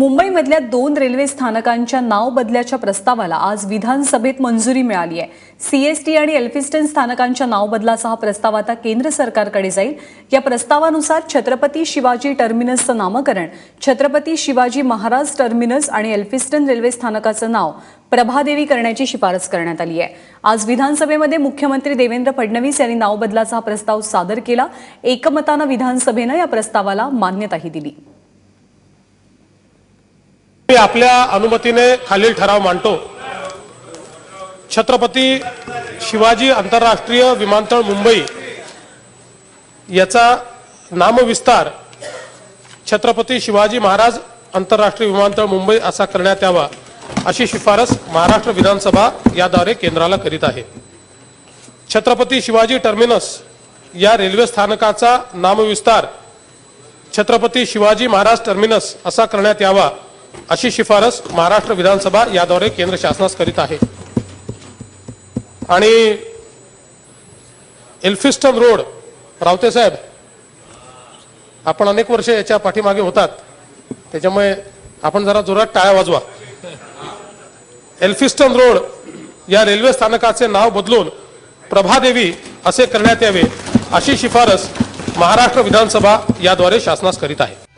मुंबईमधल्या दोन रेल्वे स्थानकांच्या नाव बदल्याच्या प्रस्तावाला आज विधानसभेत मंजुरी मिळाली आहे. सीएसटी आणि एल्फिस्टन स्थानकांच्या नाव बदलाचा हा प्रस्ताव आता केंद्र सरकारकडे जाईल. या प्रस्तावानुसार छत्रपती शिवाजी टर्मिनसचं नामकरण छत्रपती शिवाजी महाराज टर्मिनस आणि एल्फिस्टन रेल्वे स्थानकाचं नाव प्रभादेवी करण्याची शिफारस करण्यात आली आहे. आज विधानसभेमध्ये मुख्यमंत्री देवेंद्र फडणवीस यांनी नाव बदलाचा हा प्रस्ताव सादर केला. एकमतानं विधानसभेनं या प्रस्तावाला मान्यताही दिली. मी आपल्या अनुमतीने खालील ठराव मांडतो. छत्रपती शिवाजी आंतरराष्ट्रीय विमानतळ मुंबई याचा नामविस्तार छत्रपती शिवाजी महाराज आंतरराष्ट्रीय विमानतळ मुंबई असा करण्यात यावा अशी शिफारस महाराष्ट्र विधानसभा याद्वारे केंद्राला करीत आहे. छत्रपती शिवाजी टर्मिनस या रेल्वे स्थानकाचा नामविस्तार छत्रपती शिवाजी महाराज टर्मिनस असा करण्यात यावा अशी शिफारस महाराष्ट्र विधानसभा याद्वारे केंद्र शासनास करीत आहे. आणि एल्फिस्टन रोड रावते साहेब आपण अनेक वर्ष याच्या पाठीमागे होतात. त्याच्यामुळे आपण जरा जोरात टाळ्या वाजवा. एल्फिस्टन रोड या रेल्वे स्थानकाचे नाव बदलून प्रभादेवी असे करण्यात यावे अशी शिफारस महाराष्ट्र विधानसभा याद्वारे शासनास करीत आहे.